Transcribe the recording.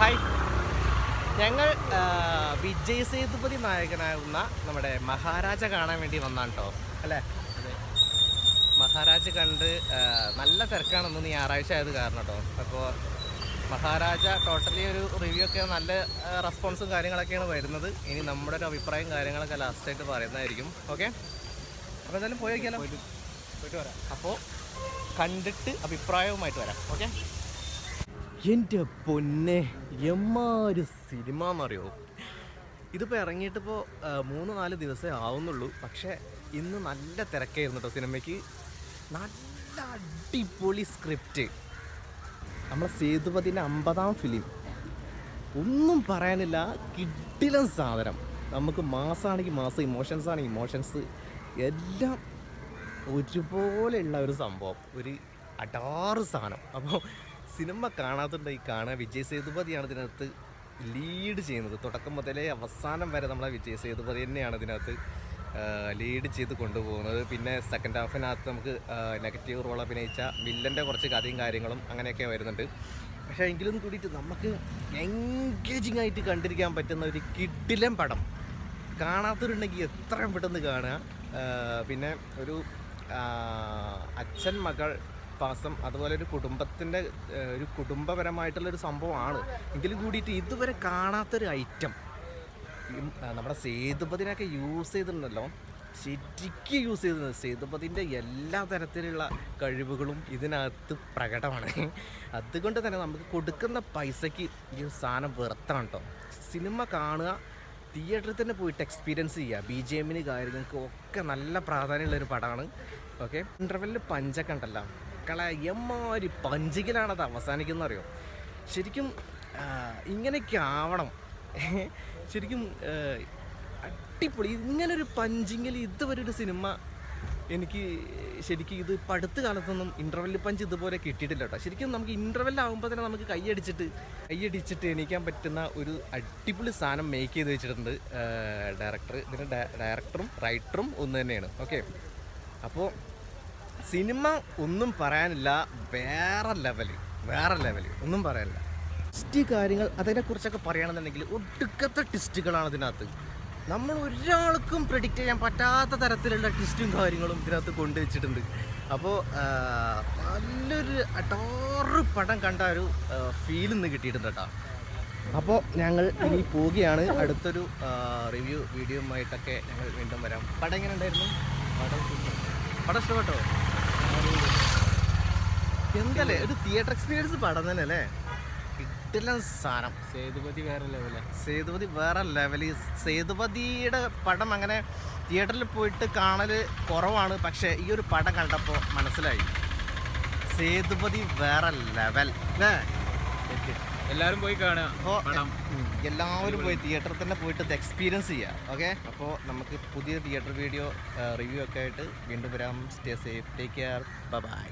Hi. ഞങ്ങൾ വിജയ് സേതുപതി നായകനാകുന്ന നമ്മുടെ മഹാരാജ കാണാൻ വേണ്ടി വന്നാണ് കേട്ടോ അല്ലേ? മഹാരാജ കണ്ട് നല്ല തിരക്കാണെന്ന് നീ ഞായറാഴ്ച ആയത് കാരണം കേട്ടോ അപ്പോൾ മഹാരാജ ടോട്ടലി ഒരു റിവ്യൂ ഒക്കെ നല്ല റെസ്പോൺസും കാര്യങ്ങളൊക്കെയാണ് വരുന്നത്. ഇനി നമ്മുടെ ഒരു അഭിപ്രായം കാര്യങ്ങളൊക്കെ ലാസ്റ്റായിട്ട് പറയുന്നതായിരിക്കും. ഓക്കെ അപ്പോൾ എന്തായാലും പോയി നോക്കിയാലോ? പോയിട്ട് വരാം. അപ്പോൾ കണ്ടിട്ട് അഭിപ്രായവുമായിട്ട് വരാം. ഓക്കെ എന്റെ പൊന്നെ എമ്മാര് സിനിമ എന്നറിയോ ഇതിപ്പോൾ ഇറങ്ങിയിട്ടിപ്പോൾ മൂന്ന് നാല് ദിവസമേ ആവുന്നുള്ളൂ. പക്ഷേ ഇന്ന് നല്ല തിരക്കായിരുന്നു കേട്ടോ സിനിമയ്ക്ക്. നല്ല അടിപൊളി സ്ക്രിപ്റ്റ്. നമ്മളെ സേതുപതിന്റെ അമ്പതാം ഫിലിം. ഒന്നും പറയാനില്ല കിട്ടിലും സാധനം. നമുക്ക് മാസമാണെങ്കിൽ മാസം ഇമോഷൻസ് ആണെങ്കിൽ ഇമോഷൻസ്. എല്ലാം ഒരുപോലെയുള്ള ഒരു സംഭവം. ഒരു അടാറ് സാധനം. അപ്പോൾ സിനിമ കാണാത്തുണ്ടെങ്കിൽ കാണാൻ വിജയ് സേതുപതിയാണ് ഇതിനകത്ത് ലീഡ് ചെയ്യുന്നത്. തുടക്കം മുതലേ അവസാനം വരെ നമ്മളെ വിജയ് സേതുപതി തന്നെയാണ് ഇതിനകത്ത് ലീഡ് ചെയ്ത് കൊണ്ടുപോകുന്നത്. പിന്നെ സെക്കൻഡ് ഹാഫിനകത്ത് നമുക്ക് നെഗറ്റീവ് റോൾ അഭിനയിച്ച വില്ലന്റെ കുറച്ച് കഥയും കാര്യങ്ങളും അങ്ങനെയൊക്കെ വരുന്നുണ്ട്. പക്ഷേ എങ്കിലും കൂടിയിട്ട് നമുക്ക് എൻഗേജിങ് ആയിട്ട് കണ്ടിരിക്കാൻ പറ്റുന്ന ഒരു കിഡിലൻ പടം. കാണാത്തവരുണ്ടെങ്കിൽ എത്രയും പെട്ടെന്ന് കാണുക. പിന്നെ ഒരു അച്ഛൻ മകൾ പാസം അതുപോലെ ഒരു കുടുംബത്തിന്റെ ഒരു കുടുംബപരമായിട്ടുള്ളൊരു സംഭവമാണ്. എങ്കിലും കൂടിയിട്ട് ഇതുവരെ കാണാത്തൊരു ഐറ്റം നമ്മുടെ സേതുപതിനൊക്കെ യൂസ് ചെയ്തിട്ടുണ്ടല്ലോ. ശരിക്കും യൂസ് ചെയ്തിരുന്നത് സേതുപതിന്റെ എല്ലാ തരത്തിലുള്ള കഴിവുകളും ഇതിനകത്ത് പ്രകടമാണ്. അതുകൊണ്ട് തന്നെ നമുക്ക് കൊടുക്കുന്ന പൈസയ്ക്ക് ഈ സാധനം വെറുത്താണ് കേട്ടോ സിനിമ കാണുക തിയേറ്ററിൽ തന്നെ പോയിട്ട് എക്സ്പീരിയൻസ് ചെയ്യുക. ബി ജി എമ്മിന് കാര്യങ്ങൾക്ക് ഒക്കെ നല്ല പ്രാധാന്യമുള്ളൊരു പടമാണ്. ഓക്കെ ഇന്റർവെല്ലിൽ പഞ്ചൊക്കെ ഉണ്ടല്ലോ. കള എമ്മാരി പഞ്ചിക്കലാണ് അത് അവസാനിക്കുന്നത് അറിയോ ശരിക്കും ഇങ്ങനെയൊക്കെ ആവണം. ശരിക്കും അടിപൊളി. ഇങ്ങനൊരു പഞ്ചിങ്ങിൽ ഇതുവരെ ഒരു സിനിമ എനിക്ക് ശരിക്കും ഇത് പടുത്ത കാലത്തൊന്നും ഇന്റർവെൽ പഞ്ച് ഇതുപോലെ കിട്ടിയിട്ടില്ല കേട്ടോ. ശരിക്കും നമുക്ക് ഇന്റർവെല്ലാകുമ്പോൾ തന്നെ നമുക്ക് കൈയടിച്ചിട്ട് കൈയടിച്ചിട്ട് എണീക്കാൻ പറ്റുന്ന ഒരു അടിപൊളി സാധനം മേക്ക് ചെയ്ത് വെച്ചിട്ടുണ്ട് ഡയറക്ടർ ഇതിന്റെ ഡയറക്ടറും റൈറ്ററും ഒന്ന് തന്നെയാണ്. ഓക്കെ അപ്പോൾ സിനിമ ഒന്നും പറയാനില്ല. വേറെ ലെവൽ വേറെ ലെവൽ. ഒന്നും പറയാനില്ല. ട്വിസ്റ്റ് കാര്യങ്ങൾ അതിനെക്കുറിച്ചൊക്കെ പറയുകയാണെന്നുണ്ടെങ്കിൽ ഒടുക്കത്തെ ട്വിസ്റ്റുകളാണ് ഇതിനകത്ത്. നമ്മൾ ഒരാൾക്കും പ്രിഡിക്റ്റ് ചെയ്യാൻ പറ്റാത്ത തരത്തിലുള്ള ട്വിസ്റ്റും കാര്യങ്ങളും ഇതിനകത്ത് കൊണ്ടുവച്ചിട്ടുണ്ട്. അപ്പോൾ നല്ലൊരു അടോറ് പടം കണ്ട ഒരു ഫീൽ ഇന്ന് കിട്ടിയിട്ടുണ്ട് കേട്ടോ. അപ്പോൾ ഞങ്ങൾ ഇനി പോവുകയാണ്. അടുത്തൊരു റിവ്യൂ വീഡിയോ ആയിട്ടൊക്കെ ഞങ്ങൾ വീണ്ടും വരാം. പടം എങ്ങനെ ഉണ്ടായിരുന്നു? പടം പടം ഇഷ്ടപ്പെട്ടോ? എന്തല്ലേ? ഒരു തിയേറ്റർ എക്സ്പീരിയൻസ് പടം തന്നെ അല്ലേ കിട്ടില്ല സാധനം സേതുപതി വേറെ ലെവല സേതുപതി വേറെ ലെവൽ സേതുപതിയുടെ പടം അങ്ങനെ തിയേറ്ററിൽ പോയിട്ട് കാണൽ കുറവാണ്. പക്ഷേ ഈ ഒരു പടം കണ്ടപ്പോൾ മനസ്സിലായി. സേതുപതി വേറെ ലെവൽ അല്ലേ എല്ലാവരും പോയി കാണുക. അപ്പോൾ എല്ലാവരും പോയി തിയേറ്ററിൽ തന്നെ പോയിട്ട് ഇത് എക്സ്പീരിയൻസ് ചെയ്യുക ഓക്കെ? അപ്പോൾ നമുക്ക് പുതിയ തിയേറ്റർ വീഡിയോ റിവ്യൂ ഒക്കെ ആയിട്ട് വീണ്ടും വരാം. Stay safe take care bye